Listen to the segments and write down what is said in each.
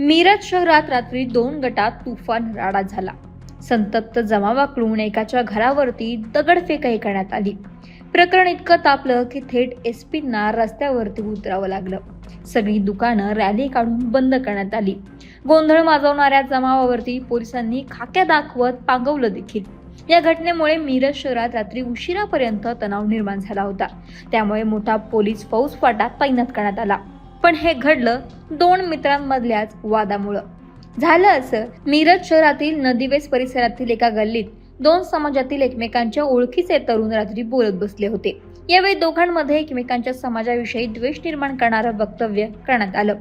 मिरज शहरात रात्री दोन गटात तुफान राडा झाला. संतप्त जमावाकडून एकाच्या घरावरती दगडफेकही करण्यात आली. प्रकरण इतकं तापलं की थेट एस पीना रस्त्यावरती उतरावं लागलं. सगळी दुकानं रॅली काढून बंद करण्यात आली. गोंधळ माजवणाऱ्या जमावावरती पोलिसांनी खाक्या दाखवत पांगवलं देखील. या घटनेमुळे मिरज शहरात रात्री उशिरापर्यंत तणाव निर्माण झाला होता. त्यामुळे मोठा पोलीस फौज फाटा तैनात करण्यात आला. पण हे घडलं दोन मित्रांमधल्याच वादामुळं. झालं असं मिरज शहरातील नदीवेस परिसरातील एका गल्लीत दोन समाजातील एकमेकांच्या ओळखीचे तरुण रात्री बोलत बसले होते. यावेळी दोघांमध्ये एकमेकांच्या समाजाविषयी द्वेष निर्माण करणारं वक्तव्य करण्यात आलं.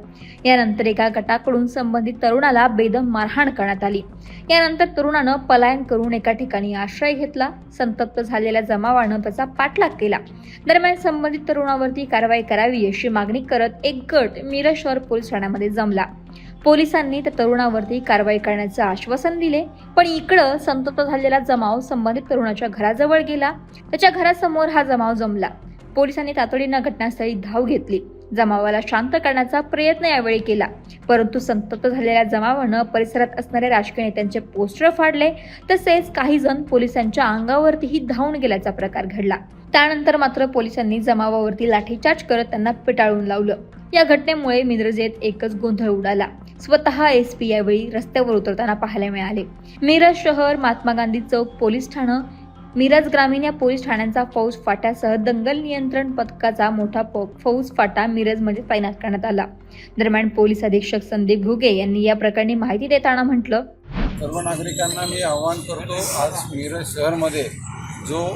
यानंतर एका गटाकडून संबंधित तरुणाला बेदम मारहाण करण्यात आली. यानंतर तरुणानं पलायन करून एका ठिकाणी आश्रय घेतला. संतप्त झालेल्या जमावानं त्याचा पाठलाग केला. दरम्यान संबंधित तरुणावरती कारवाई करावी अशी मागणी करत एक गट मिरज शहर पोलीस ठाण्यामध्ये जमला. पोलिसांनी त्या तरुणावरती कारवाई करण्याचं आश्वासन दिले. पण इकडं संतप्त झालेला जमाव संबंधित तरुणाच्या घराजवळ गेला. त्याच्या घरासमोर हा जमाव जमला. पोलिसांनी तातडीनं घटनास्थळी धाव घेतली. जमावाला शांत करण्याचा प्रयत्न यावेळी केला. परंतु संतप्त झालेल्या जमावानं परिसरात असणाऱ्या राजकीय नेत्यांचे पोस्टर फाडले. तसेच काही जण पोलिसांच्या अंगावरतीही धावून गेल्याचा प्रकार घडला. त्यानंतर मात्र पोलिसांनी जमावावरती लाठीचार्ज करत त्यांना पिटाळून लावलं. या घटनेमुळे मिरजेत एकच गोंधळ उडाला. स्वतः एस पी यावेळी रस्त्यावर उतरताना पाहायला मिळाले. मिरज शहर महात्मा गांधी चौक पोलीस ठाणं मिरज ग्रामीण या पोलीस ठाण्यांचा फौज फाट्यासह दंगल नियंत्रण पथकाचा मोठा फौज फाटा मिरजमध्ये तैनात करण्यात आला. दरम्यान पोलीस अधीक्षक संदीप घुगे यांनी या प्रकरणी माहिती देताना म्हटलं सर्व नागरिकांना मी आवाहन करतो आज मिरज शहरमध्ये जो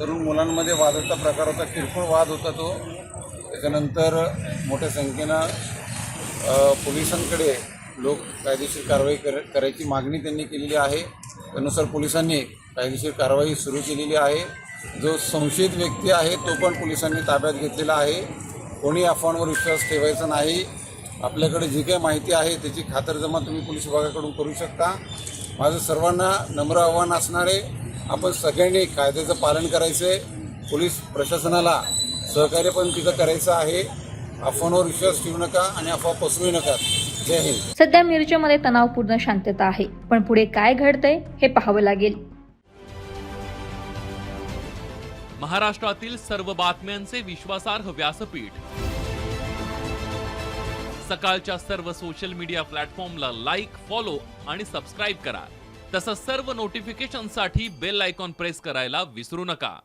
तरुण मुलांमध्ये वादाचा प्रकार होता किरकोळ वाद होता तो त्याच्यानंतर मोठ्या संख्येनं पोलिसांकडे लोक कायदेशीर कारवाई कर करायची मागणी त्यांनी केलेली आहे. त्यानुसार पोलिसांनी कायदेशीर कारवाई सुरू केलेली आहे. जो संशयित व्यक्ती आहे तो पण पोलिसांनी ताब्यात घेतलेला आहे. कोणी अफवांवर विश्वास ठेवायचा नाही. आपल्याकडे जी काही माहिती आहे त्याची खातरजमा तुम्ही पोलीस विभागाकडून करू शकता. माझं सर्वांना नम्र आव्हान असणार आहे आपण सगळ्यांनी कायद्याचं पालन करायचं आहे पोलीस प्रशासनाला सहकार्य पण तिथं करायचं आहे. अफवांवर विश्वास ठेवू नका आणि अफवा पसरू नका. जय हिंद. सध्या मिरजेमध्ये तणावपूर्ण शांतता आहे पण पुढे काय घडतंय हे पाहावं लागेल. महाराष्ट्रातील सर्व बातम्यांचे विश्वासार्ह व्यासपीठ. सकाळच्या सर्व सोशल मीडिया प्लॅटफॉर्मला लाईक फॉलो आणि सबस्क्राईब करा. तसंच सर्व नोटिफिकेशनसाठी बेल आयकॉन प्रेस करायला विसरू नका.